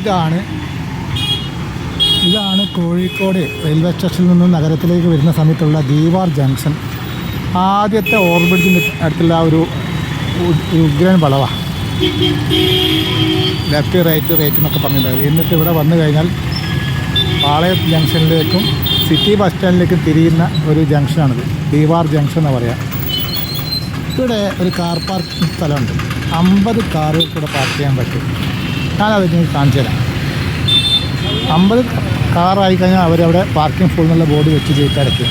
ഇതാണ്. ഇതാണ് കോഴിക്കോട് റെയിൽവേ സ്റ്റേഷനിൽ നിന്ന് നഗരത്തിലേക്ക് വരുന്ന സമയത്തുള്ള ദീവാർ ജംഗ്ഷൻ. ആദ്യത്തെ ഓവർബ്രിഡ്ജിന് അടുത്തുള്ള ഒരു ഒരു ഉഗ്രൻ വളവാണ് ലെഫ്റ്റ് റൈറ്റ് റൈറ്റ് എന്നൊക്കെ പറഞ്ഞിട്ടുണ്ടായിരുന്നു എന്നിട്ട് ഇവിടെ വന്നു കഴിഞ്ഞാൽ പാളയം ജംഗ്ഷനിലേക്കും സിറ്റി ബസ് സ്റ്റാൻഡിലേക്കും തിരിയുന്ന ഒരു ജംഗ്ഷനാണിത്. ദീവാർ ജംഗ്ഷൻ എന്ന് പറയാം. ഇവിടെ ഒരു കാർ പാർക്കിംഗ് സ്ഥലമുണ്ട്. അമ്പത് കാറുകൾ ഇവിടെ പാർക്ക് ചെയ്യാൻ പറ്റും. ഞാനത് നിങ്ങൾക്ക് കാണിച്ചു തരാം. അമ്പത് കാറായി കഴിഞ്ഞാൽ അവരവിടെ പാർക്കിംഗ് ഫുൾ എന്നുള്ള ബോർഡ് വെച്ച് ചെയ്തിട്ട് അടയ്ക്കും.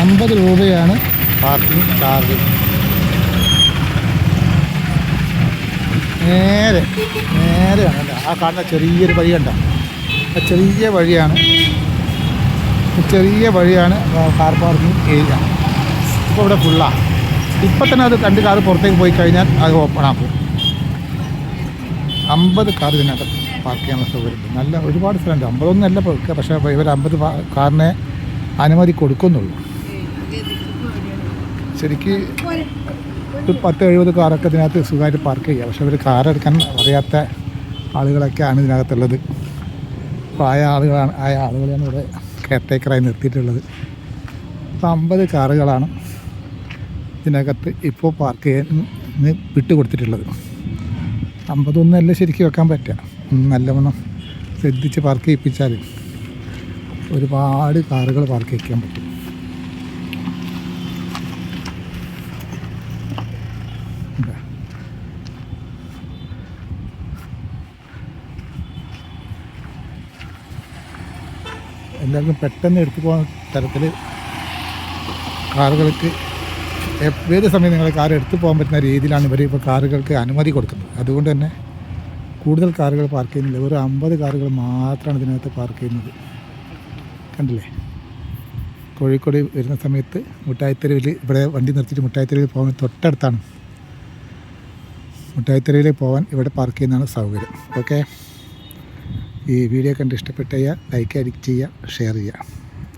അമ്പത് രൂപയാണ് പാർക്കിംഗ് ചാർജ് നേരെ നേരെയാണ് കേട്ടോ ആ കാണുന്ന ചെറിയൊരു വഴി കണ്ട? ആ ചെറിയ വഴിയാണ്. ചെറിയ വഴിയാണ് കാർ പാർക്കിംഗ് ഏരിയ ഇപ്പോൾ ഇവിടെ ഫുള്ളാണ് ഇപ്പം തന്നെ അത് രണ്ട് കാർ പുറത്തേക്ക് പോയി കഴിഞ്ഞാൽ അത് ഓപ്പൺ ആക്കും. അമ്പത് കാർ ഇതിനകത്ത് പാർക്ക് ചെയ്യാനുള്ള സൗകര്യമുണ്ട് നല്ല ഒരുപാട് സ്ഥലമുണ്ട്. പോയിക്കുക പക്ഷേ ഇവർ അമ്പത് കാറിനെ അനുമതി കൊടുക്കുന്നുള്ളൂ. ശരിക്ക് ഒരു പത്ത് എഴുപത് കാറൊക്കെ ഇതിനകത്ത് സുഖമായിട്ട് പാർക്ക് ചെയ്യുക പക്ഷേ ഇവർ കാറെടുക്കാൻ അറിയാത്ത ആളുകളൊക്കെയാണ് ഇതിനകത്തുള്ളത്. പ്രായ ആളുകളാണ് ആയ ആളുകളെയാണ് ഇവിടെ കെയർ ടേക്കറായി നിർത്തിയിട്ടുള്ളത്. അപ്പോൾ അമ്പത് കാറുകളാണ് ഇതിനകത്ത് ഇപ്പോൾ പാർക്ക് ചെയ്യാൻ വിട്ടുകൊടുത്തിട്ടുള്ളത്. അമ്പതൊന്നല്ല ശരിക്കും വെക്കാൻ പറ്റുക. നല്ലവണ്ണം ശ്രദ്ധിച്ച് പാർക്ക് ചെയ്യിപ്പിച്ചാൽ ഒരുപാട് കാറുകൾ പാർക്ക് ചെയ്യിക്കാൻ പറ്റും. എല്ലാവർക്കും പെട്ടെന്ന് എടുത്തു പോകുന്ന തരത്തിൽ കാറുകൾക്ക് ഏത് സമയം നിങ്ങളെ കാർ എടുത്തു പോകാൻ പറ്റുന്ന രീതിയിലാണ് ഇവർ ഇപ്പോൾ കാറുകൾക്ക് അനുമതി കൊടുക്കുന്നത്. അതുകൊണ്ട് തന്നെ കൂടുതൽ കാറുകൾ പാർക്ക് ചെയ്യുന്നില്ല. വെറും അമ്പത് കാറുകൾ മാത്രമാണ് ഇതിനകത്ത് പാർക്ക് ചെയ്യുന്നത്. കണ്ടില്ലേ? കോഴിക്കോട് വരുന്ന സമയത്ത് മുട്ടായിത്തെരുവിൽ ഇവിടെ വണ്ടി നിർത്തിയിട്ട് മുട്ടായിത്തെരുവിൽ പോകാൻ തൊട്ടടുത്താണ്. മുട്ടായിത്തെരുവിൽ പോകാൻ ഇവിടെ പാർക്ക് ചെയ്യുന്നതാണ് സൗകര്യം. ഓക്കെ? ഈ വീഡിയോ കണ്ട് ഇഷ്ടപ്പെട്ട ലൈക്ക് ചെയ്യുക ഷെയർ ചെയ്യുക.